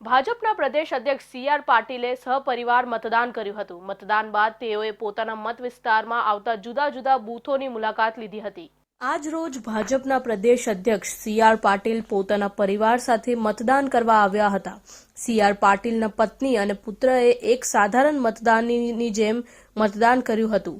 ભાજપના પ્રદેશ અધ્યક્ષ C R પાટીલે સહપરિવાર મતદાન કર્યું હતું. મતદાન બાદ તેઓએ પોતાના મત વિસ્તારમાં આવતા જુદા જુદા બૂથોની મુલાકાત લીધી હતી. આજ રોજ ભાજપના પ્રદેશ અધ્યક્ષ સી આર પાટીલ પોતાના પરિવાર સાથે મતદાન કરવા આવ્યા હતા. સી આર પાટીલના પત્ની અને પુત્રએ એક સાધારણ મતદાનની જેમ મતદાન કર્યું હતું.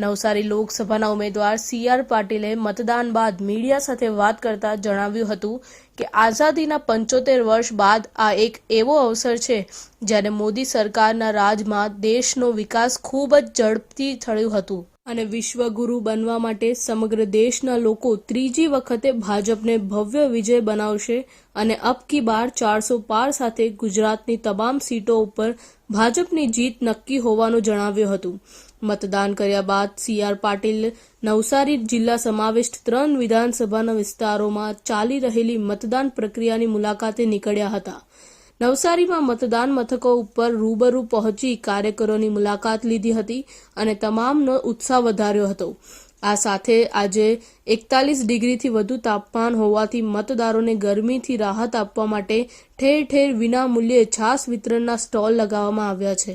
નવસારી લોકસભાના ઉમેદવાર સી આર પાટીલે મતદાન બાદ મીડિયા સાથે વાત કરતા જણાવ્યું હતું કે આઝાદીના પંચોતેર વર્ષ બાદ આ એક એવો અવસર છે જ્યારે મોદી સરકારના રાજમાં દેશનો વિકાસ ખૂબ જ ઝડપથી થયું હતું. અને વિશ્વગુરુ બનવા માટે સમગ્ર દેશના લોકો ત્રીજી વખતે ભાજપને ભવ્ય વિજય બનાવશે અને અબ કી બાર ચારસો પાર સાથે ગુજરાતની તમામ સીટો ઉપર ભાજપની જીત નક્કી હોવાનું જણાવ્યું હતું. મતદાન કર્યા બાદ સી આર પાટીલ નવસારી જિલ્લા સમાવિષ્ટ ત્રણ વિધાનસભાના વિસ્તારોમાં ચાલી રહેલી મતદાન પ્રક્રિયાની મુલાકાતે નીકળ્યા હતા. નવસારીમાં મતદાન મથકો ઉપર રૂબરૂ પહોંચી કાર્યકરોની મુલાકાત લીધી હતી અને તમામનો ઉત્સાહ વધાર્યો હતો. આ સાથે આજે એકતાલીસ ડિગ્રીથી વધુ તાપમાન હોવાથી મતદારોને ગરમીથી રાહત આપવા માટે ઠેર ઠેર વિના મૂલ્યે છાસ વિતરણના સ્ટોલ લગાવવામાં આવ્યા છે.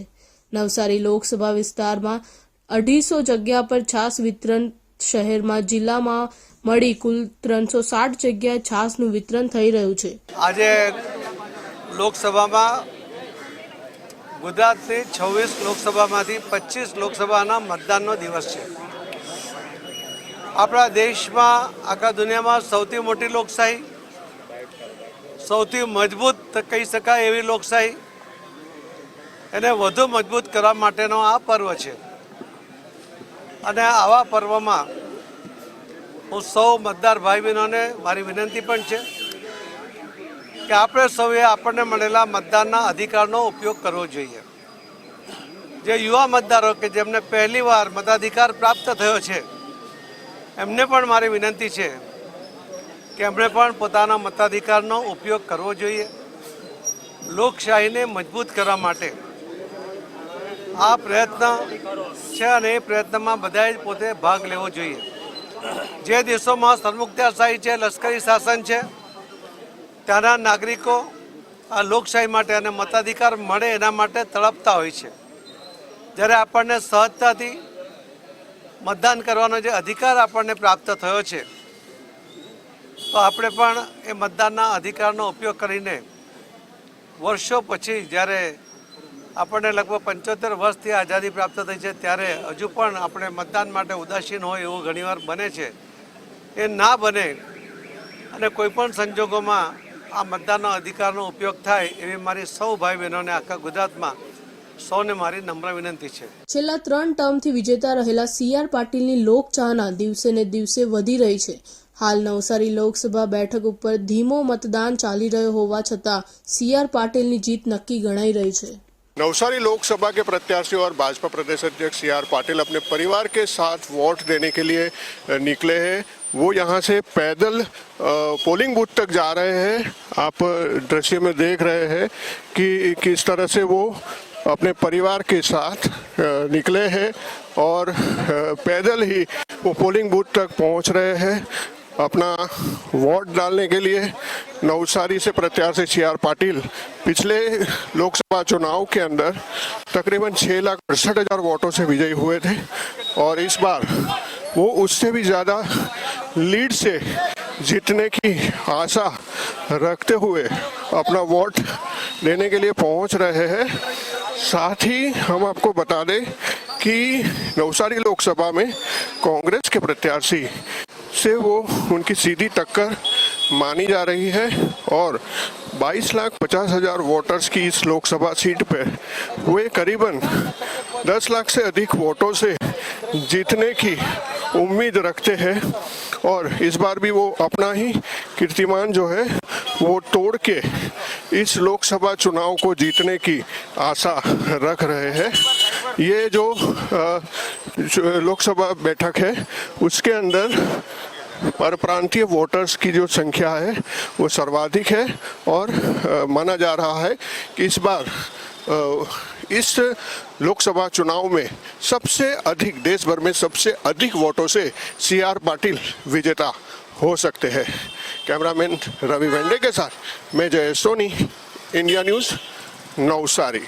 નવસારી લોકસભા વિસ્તારમાં અઢીસો જગ્યા પર છાસ વિતરણ શહેરમાં જિલ્લામાં મળી કુલ ત્રણસો સાઠ જગ્યાએ છાસનું વિતરણ થઈ રહ્યું છે. આજે લોકસભામાં ગુજરાતની છવ્વીસ લોકસભામાંથી પચીસ લોકસભાના મતદાનનો દિવસ છે. આપણા દેશમાં, આખા દુનિયામાં સૌથી મોટી લોકશાહી, સૌથી મજબૂત કહી શકાય એવી લોકશાહી, એને વધુ મજબૂત કરવા માટેનો આ પર્વ છે. અને આવા પર્વમાં હું સૌ મતદાર ભાઈ બહેનોને મારી વિનંતી પણ છે. કે આપણે સૌએ આપણને મળેલા મતદાનના અધિકારનો ઉપયોગ કરવો જોઈએ. જે યુવા મતદારો કે જેમને પહેલીવાર મતાધિકાર પ્રાપ્ત થયો છે, એમને પણ મારી વિનંતી છે કે એમણે પણ પોતાના મતાધિકારનો ઉપયોગ કરવો જોઈએ, લોકશાહીને મજબૂત કરવા માટે. આ પ્રયત્ન છે અને એ પ્રયત્નમાં બધાએ જ પોતે ભાગ લેવો જોઈએ. જે દેશોમાં સરમુખત્યારશાહી છે, લશ્કરી શાસન છે ત્યાંના નાગરિકો આ લોકશાહી માટે અને મતાધિકાર મળે એના માટે તડપતા હોય છે. જ્યારે આપણને સહજતાથી મતદાન કરવાનો જે અધિકાર આપણને પ્રાપ્ત થયો છે, તો આપણે પણ એ મતદાનના અધિકારનો ઉપયોગ કરીને વર્ષો પછી જ્યારે આપણને લગભગ પંચોતેર વર્ષથી આઝાદી પ્રાપ્ત થઈ છે, ત્યારે હજુ પણ આપણે મતદાન માટે ઉદાસીન હોય એવું ઘણીવાર બને છે. એ ના બને અને કોઈપણ સંજોગોમાં આ મતદાનનો અધિકારનો ઉપયોગ થાય એવી મારી સૌ ભાઈ બહેનોને આખા ગુજરાતમાં સૌને મારી નમ્ર વિનંતી છે. છેલ્લા ત્રણ ટર્મથી વિજેતા રહેલા સી આર પાટીલની લોકચાહના દિવસે ને દિવસે વધી રહી છે. હાલ નવસારી લોકસભા બેઠક ઉપર ધીમો મતદાન ચાલી રહ્યો હોવા છતાં સી આર પાટીલની જીત નક્કી ગણાઈ રહી છે. नवसारी लोकसभा के प्रत्याशी और भाजपा प्रदेश अध्यक्ष सी आर पाटिल अपने परिवार के साथ वोट देने के लिए निकले हैं। वो यहाँ से पैदल पोलिंग बूथ तक जा रहे हैं। आप दृश्य में देख रहे हैं कि किस तरह से वो अपने परिवार के साथ निकले हैं और पैदल ही वो पोलिंग बूथ तक पहुँच रहे हैं। अपना वोट डालने के लिए नवसारी से प्रत्याशी सी आर पाटिल पिछले लोकसभा चुनाव के अंदर तकरीबन छः लाख अड़सठ हज़ार वोटों से विजयी हुए थे और इस बार वो उससे भी ज़्यादा लीड से जीतने की आशा रखते हुए अपना वोट देने के लिए पहुँच रहे हैं। साथ ही हम आपको बता दें कि नवसारी लोकसभा में कांग्रेस के प्रत्याशी से वो उनकी सीधी टक्कर मानी जा रही है और 22 लाख पचास हज़ार वोटर्स की इस लोकसभा सीट पर वे करीबन 10 लाख से अधिक वोटों से जीतने की उम्मीद रखते हैं और इस बार भी वो अपना ही कीर्तिमान जो है वो तोड़ के इस लोकसभा चुनाव को जीतने की आशा रख रहे हैं। ये जो जो लोकसभा बैठक है, उसके अंदर पर प्रांतीय वोटर्स की जो संख्या है वो सर्वाधिक है और आ, माना जा रहा है कि इस बार इस लोकसभा चुनाव में सबसे अधिक देश भर में सबसे अधिक वोटों से सी आर पाटिल विजेता हो सकते हैं। कैमरामैन रवि वेंडे के साथ मैं जय सोनी इंडिया न्यूज़ नवसारी।